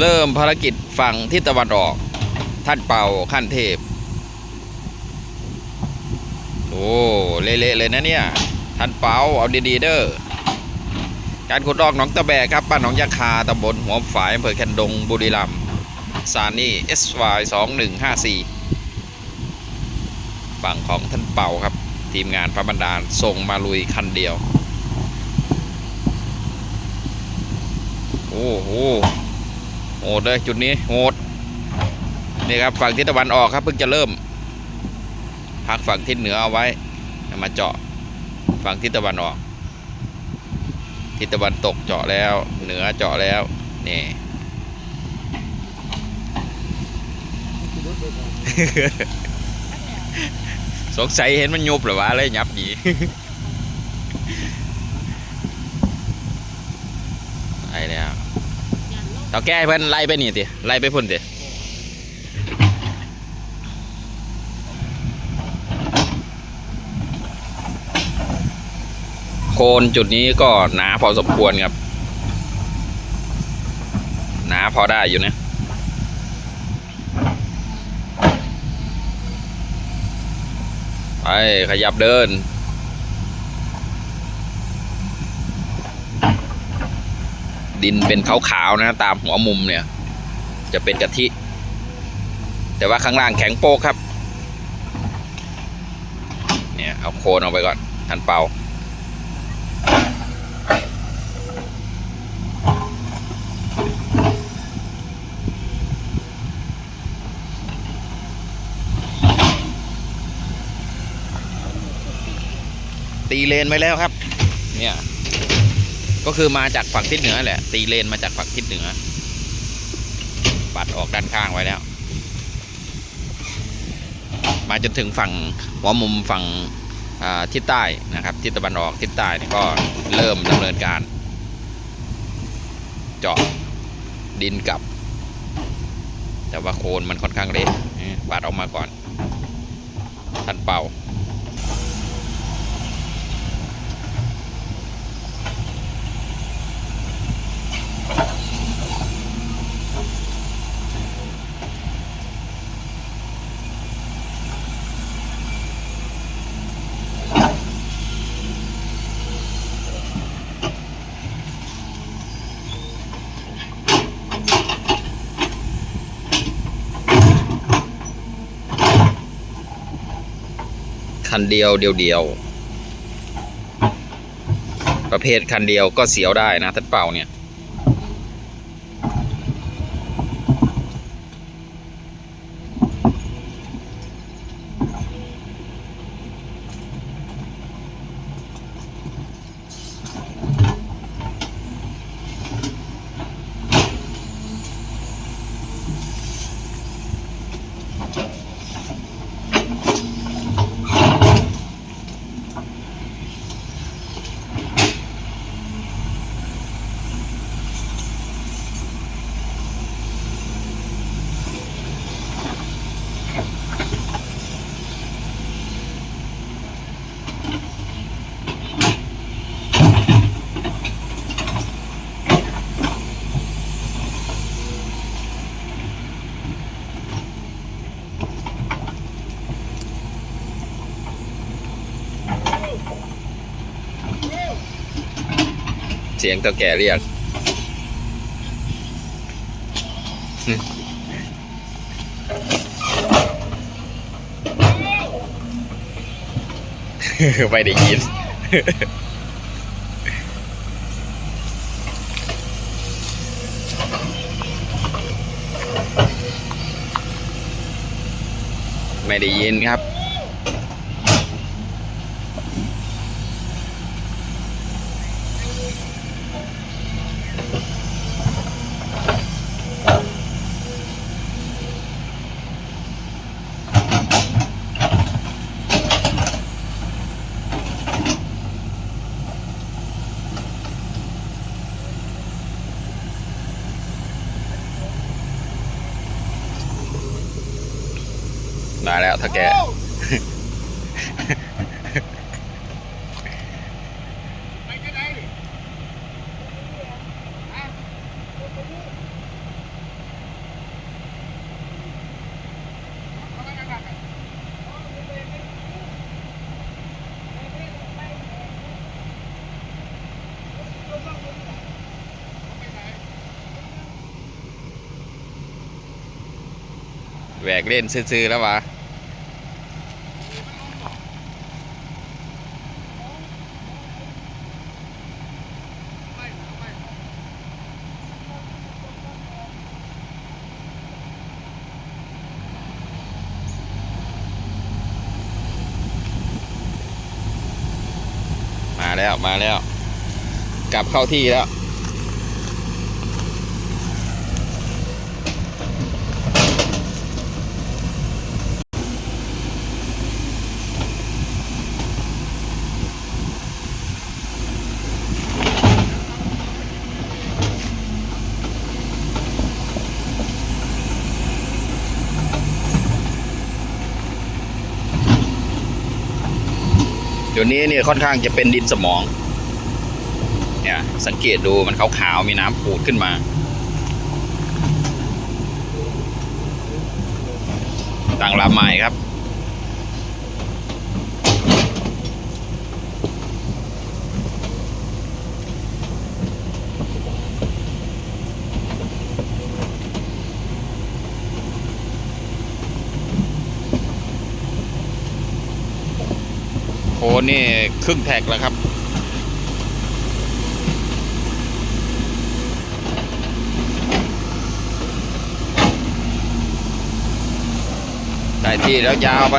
เริ่มภารกิจฝั่งทิศตะวันออก ท่านเป่าขั้นเทพ โอ้เละๆเลยนะเนี่ย ท่านเป่าเอาดีๆเด้อการขุดลอกหนองตะแบกครับบ้านหนองยาคาตำบลหัวฝายอำเภอแคนดงบุรีรัมย์ซานี่ SY 2154ฝั่งของท่านเป่าครับ ทีมงานพระบันดาลส่งมาลุยคันเดียว โอ้โห โหดเลยจุดนี้โหดนี่ครับฝั่งทิศตะวันออกครับเพิ่งจะเริ่ม พักฝั่งทิศเหนือเอาไว้ มาเจาะฝั่งทิศตะวันออก ทิศตะวันตกเจาะแล้วเหนือเจาะแล้วนี่สงสัยเห็นมันยุบหรือวะเลยยับหนี ไอ้แล้วเต่าแก้เพิ่นไล่ไปนี่ติไล่ไปพุ่นติโคนจุดนี้ก็หนาพอสมควรครับ หนาพอได้อยู่นะไปขยับเดิน ดินเป็นขาวๆนะตามหัวมุมเนี่ย จะเป็นกะทิ แต่ว่าข้างล่างแข็งโป๊กครับ เนี่ยเอาโคนออกไปก่อนทันเป่าตีเลนไว้แล้วครับ เนี่ย ก็คือมาจากฝั่งทิศเหนือแหละ ตีเลนมาจากฝั่งทิศเหนือ ปัดออกด้านข้างไว้แล้ว มาจนถึงฝั่งหัวมุมฝั่งทิศใต้นะครับทิศตะวันออกทิศใต้นี่ก็เริ่มดำเนินการ เจาะดินกลับ แต่ว่าโคนมันค่อนข้างเละปัดออกมาก่อน ท่านเป่า คันเดียวเดียวเดียว ประเภทคันเดียวก็เสียวได้นะท่านเป่าเนี่ย เสียงเต่าแก่เรียกไม่ได้ยินไม่ได้ยินครับ มาแล้วถ้าแก แหวกเล่นซื้อๆแล้ววะ แล้วมาแล้ว กลับเข้าที่แล้ว ดี๋ยวนี้เนี่ยค่อนข้างจะเป็นดินสมอง เนี่ยสังเกตดูมันขาวๆมีน้ำปูดขึ้นมา ต่างลำใหม่ครับ นนี่ครึ่งแท็กแล้วครับ ได้ที่แล้วยาวไป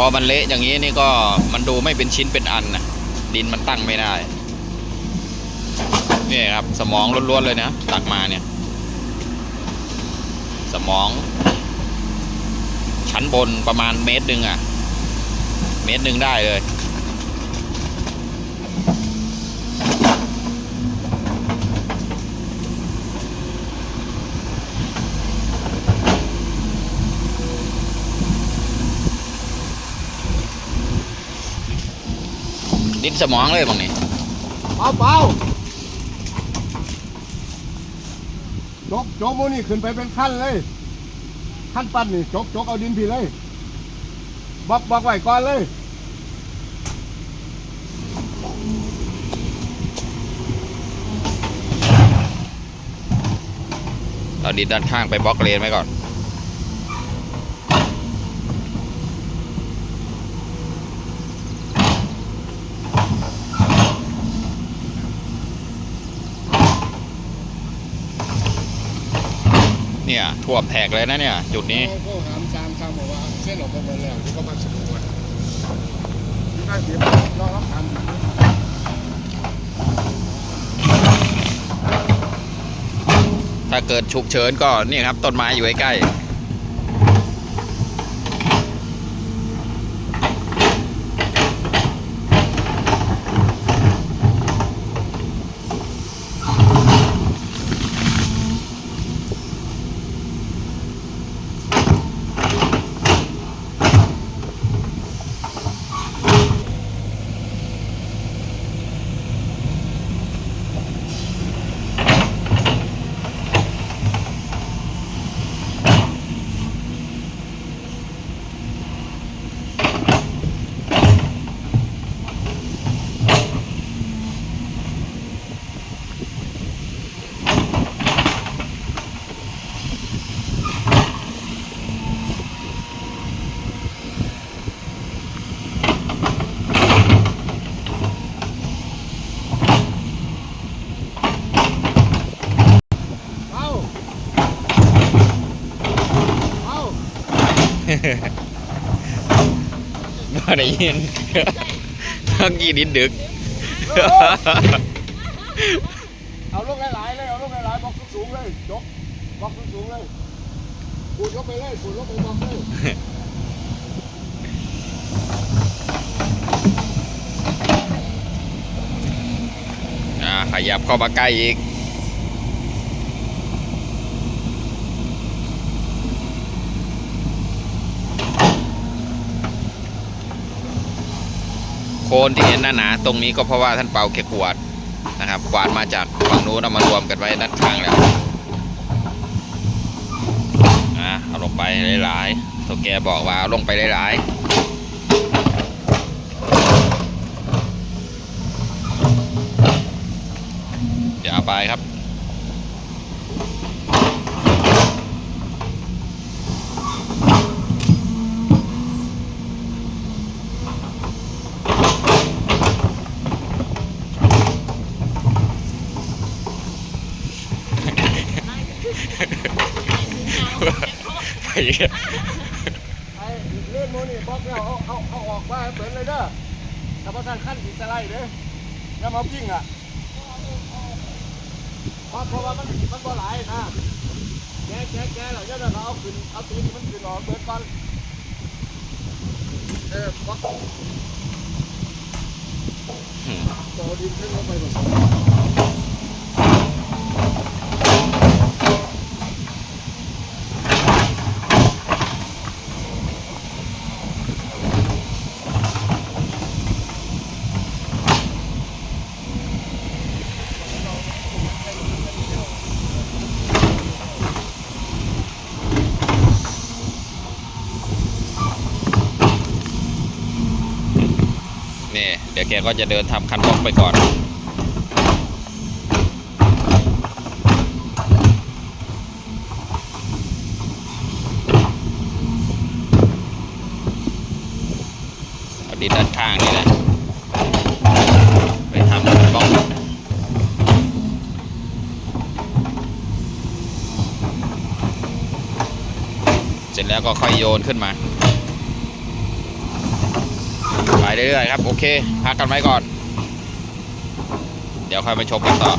พอมันเละอย่างนี้นี่ก็มันดูไม่เป็นชิ้นเป็นอันนะดินมันตั้งไม่ได้นี่ครับสมองล้วนๆเลยนะตักมาเนี่ย สมอง ชั้นบนประมาณเมตรหนึ่งอะเมตรหนึ่งได้เลย ดินสมองเลยบางนี่เปล่าเปล่าจกจกโมนี่ขึ้นไปเป็นขั้นเลย ขั้นปั้นนี่จกจกเอาดินพี่เลยบอกบอกไว้ก่อนเลยเอาดินด้านข้างไปบล็อกเลนไว้ก่อน เนี่ยท่วมแทกเลยนะเนี่ย จุดนี้ก็ถามจามคำบอกว่าเส้นออกมาหมดแล้วก็มาสำรวจที่ได้เสียรอรับการถ้าเกิดฉุกเฉินก็นี่ครับต้นไม้อยู่ใกล้เบ่ได้ยินทักกี้นิดดึก เอาลูกหลายๆเลย เอาลูกหลายๆบล็อกสูงๆเลยยกบล็อกสูงๆเลยขูดยกไปเลยขูดยกไปบล็อกเลยขยับเข้ามาใกล้อีก โคนที่เห็นหนาๆตรงนี้ก็เพราะว่าท่านเปาแกกวาดนะครับกวาดมาจากฝั่งนู้นเอามารวมกันไว้ด้านข้างแล้วนะเอาลงไปหลายๆตัวแกบอกว่าเอาลงไปหลายๆอย่าไปครับ ไอ้เลื่อนโมนี่บล็อกเนี่ยเอาเอาเอาออกมาให้เปิดเลยเด้อถ้าพระท่านขั้นสิสไลด์เด้ออย่ามาปิ้งอะเพราะเพราะว่ามันมันบ่หลายนะแกะแกะแกะแล้วเดี๋ยวเราเอาขึ้นเอาตีนมันขึ้นออกเบิดก่อนเออบล็อกต่อดินขึ้นลงไปหมด นี่เดี๋ยวแกก็จะเดินทำคันบล็อกไปก่อน เอาดินด้านข้างนี่แหละ ไปทำคันบล็อกเสร็จแล้วก็ค่อยโยนขึ้นมา เรื่อยๆครับ โอเค พักกันไว้ก่อน เดี๋ยวค่อยมาชมกันต่อ